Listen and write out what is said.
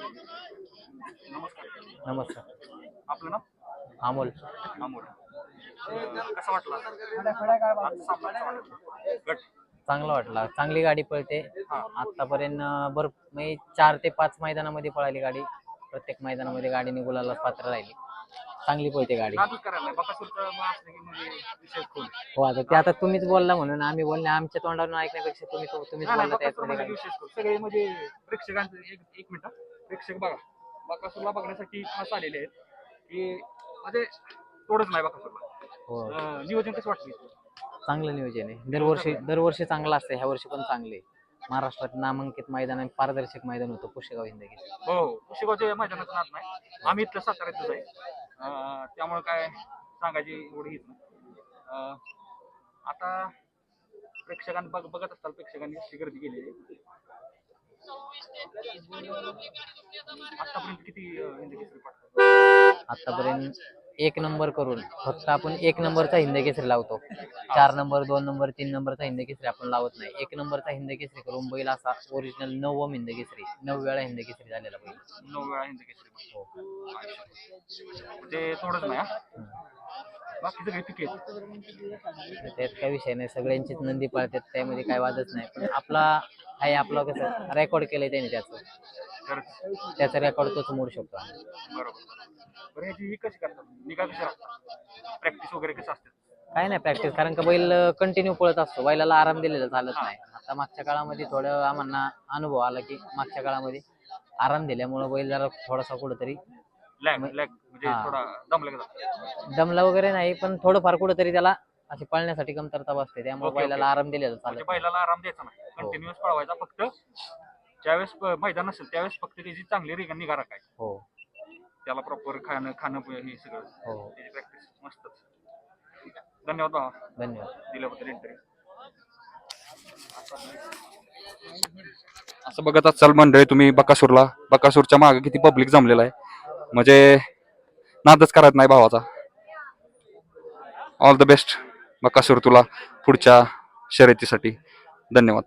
नमस्कार. नमस्कार. आपलं नाव? अमोल. अमोल. कसं वाटलं? आज सामना कसा वाटला? गट? चांगलं वाटलं. चांगली गाडी पळते. आतापर्यंत भर म्हणजे चार ते पाच मैदानामध्ये पळाली गाडी. प्रत्येक मैदानामध्ये गाडीने गुलाला पात्र राहिली. चांगली पळते गाडी. नादच करायला. नाही बकासूरचं मग असलं की म्हणजे हो आता ते आता तुम्हीच बोलला म्हणून आम्ही बोलले आमच्या तोंडावरून ऐकण्यापेक्षा तुम्ही तुम्हीच नाही, नाही, बोलला बकासूर त्यामध्ये म्हणजे गाडी. विशेष खोल. सगळे म्हणजे प्रेक्षकांचं एक एक मिनिट. प्रेक्षक बघा बकासूरला बघण्यासाठी खास आलेले आहेत. की म्हणजे तोडच नाही बकासूरला. हो. नियोजन कसं वाटलं चांगलं नियोजन आहे. दरवर्षी दरवर्षी चांगलं असतं ह्या वर्षी पण चांगले. महाराष्ट्रात नामांकित मैदान आणि पारदर्शक मैदान होतं पुशेगाव हिंदगी. हो कुशेगावच्या मैदानात नाद नाही. आम्ही इथलं साताऱ्यातच आहे. त्यामुळे काय सांगायची एवढी आता प्रेक्षकांनी बघ बघत असताल प्रेक्षकांनी अशी गर्दी केलेली आहे. आतापर्यंत किती एक नंबर करून फक्त आपण एक नंबरचा हिंद केसरी लावतो. चार नंबर दोन नंबर तीन नंबरचा हिंद केसरी आपण लावत नाही. एक नंबरचा हिंद केसरी करून बैल असा ओरिजिनल नवम हिंद केसरी नऊ वेळा हिंद केसरी झालेला बैल. नऊ वेळा हिंदी केसरी हो. ते थोडंच नाही हा. बाकी सगळे पिके आहेत त्यात काही विषय नाही. सगळ्यांचीच नंदी पळतात त्यामध्ये काय वादच नाही. पण आपला आहे आपलं कसं रेकॉर्ड केलंय त्याने त्याचं. त्याचा रेकॉर्ड तोच मोडू शकतो आम्ही. बरोबर. बरं ह्याची ही कशी करतात? निगा कशी राखतात प्रॅक्टिस वगैरे कसं असते? काय नाही प्रॅक्टिस कारण का बैल कंटिन्यू पळत असतो. बैलाला आराम दिलेला चालत नाही. आता मागच्या काळामध्ये थोडं आम्हाला अनुभव आला की मागच्या काळामध्ये आराम दिल्यामुळं बैल जरा थोडासा कुठंतरी लॅग लॅग म्हणजे हा. थोडा दमलं दमला वगैरे नाही पण थोडंफार कुठंतरी त्याला अशी पळण्यासाठी कमतरता बसते त्यामुळे ओके, ओके. बैलाला आराम दिलेला म्हणजे चालत बैलाला आराम द्यायचा नाही. हो. कंटिन्युअस पळवायचा फक्त. ज्यावेळेस प- मैदान असेल त्यावेळेस फक्त त्याची चांगली रिगा निगा राखायची हो. त्याला प्रॉपर खाणं खाणं प- हे सगळं. हो. त्याची प्रॅक्टिस मस्तच. धन्यवाद भावा. धन्यवाद. दिल्याबद्दल इंटरव्ह्यू असं बघत असाल मंडळी तुम्ही बकासूरला बकासूरच्या मागे किती पब्लिक जमलेलं आहे. म्हणजे नादच करत नाही भावाचा. ऑल द बेस्ट बकासूर तुला पुढच्या शर्यतीसाठी. धन्यवाद.